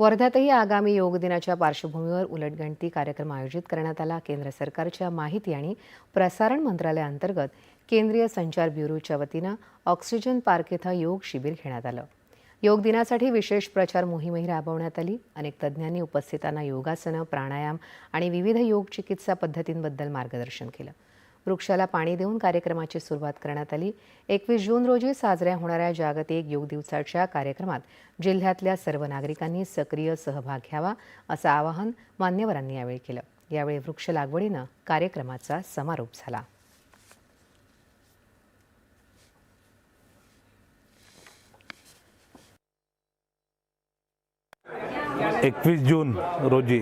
वर्ध्यातही आगामी योग दिनाच्या पार्श्वभूमीवर उलटगणती कार्यक्रम आयोजित करण्यात आला. केंद्र सरकारच्या माहिती आणि प्रसारण मंत्रालयाअंतर्गत केंद्रीय संचार ब्युरोच्या वतीनं ऑक्सिजन पार्क इथं योग शिबिर घेण्यात आलं. योग दिनासाठी विशेष प्रचार मोहीमही राबवण्यात आली. अनेक तज्ज्ञांनी उपस्थितांना योगासनं प्राणायाम आणि विविध योग चिकित्सा पद्धतींबद्दल मार्गदर्शन केलं. वृक्षाला पाणी देऊन कार्यक्रमाची सुरुवात करण्यात आली. एकवीस जून रोजी साजऱ्या होणाऱ्या जागतिक योग दिवसाच्या कार्यक्रमात जिल्ह्यातल्या सर्व नागरिकांनी सक्रिय सहभाग घ्यावा असं आवाहन मान्यवरांनी यावेळी केलं. यावेळी वृक्ष लागवडीनं कार्यक्रमाचा समारोप झाला. एकवीस जून रोजी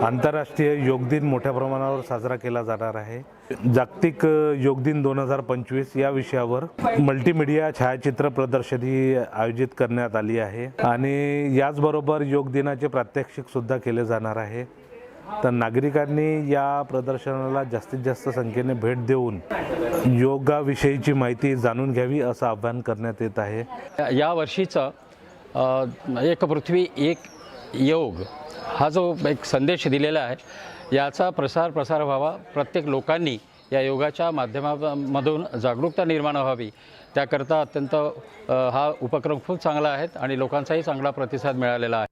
आंतरराष्ट्रीय योग दिन मोठ्या प्रमाणावर साजरा केला जाणार आहे. जागतिक योग दिन दोन हजार पंचवीस या विषयावर मल्टीमीडिया छायाचित्र प्रदर्शनी आयोजित करण्यात आली आहे आणि याचबरोबर योग दिनाचे प्रात्यक्षिक सुद्धा केले जाणार आहे. तर नागरिकांनी या प्रदर्शनाला जास्तीत जास्त संख्येने भेट देऊन योगाविषयीची माहिती जाणून घ्यावी असं आवाहन करण्यात येत आहे. या वर्षीचा एक पृथ्वी एक योग हा जो एक संदेश दिलेला आहे याचा प्रसार प्रसार व्हावा. प्रत्येक लोकांनी या योगाच्या माध्यमामधून जागरूकता निर्माण व्हावी. त्याकरता अत्यंत हा उपक्रम खूप चांगला आहे आणि लोकांचाही चांगला प्रतिसाद मिळालेला आहे.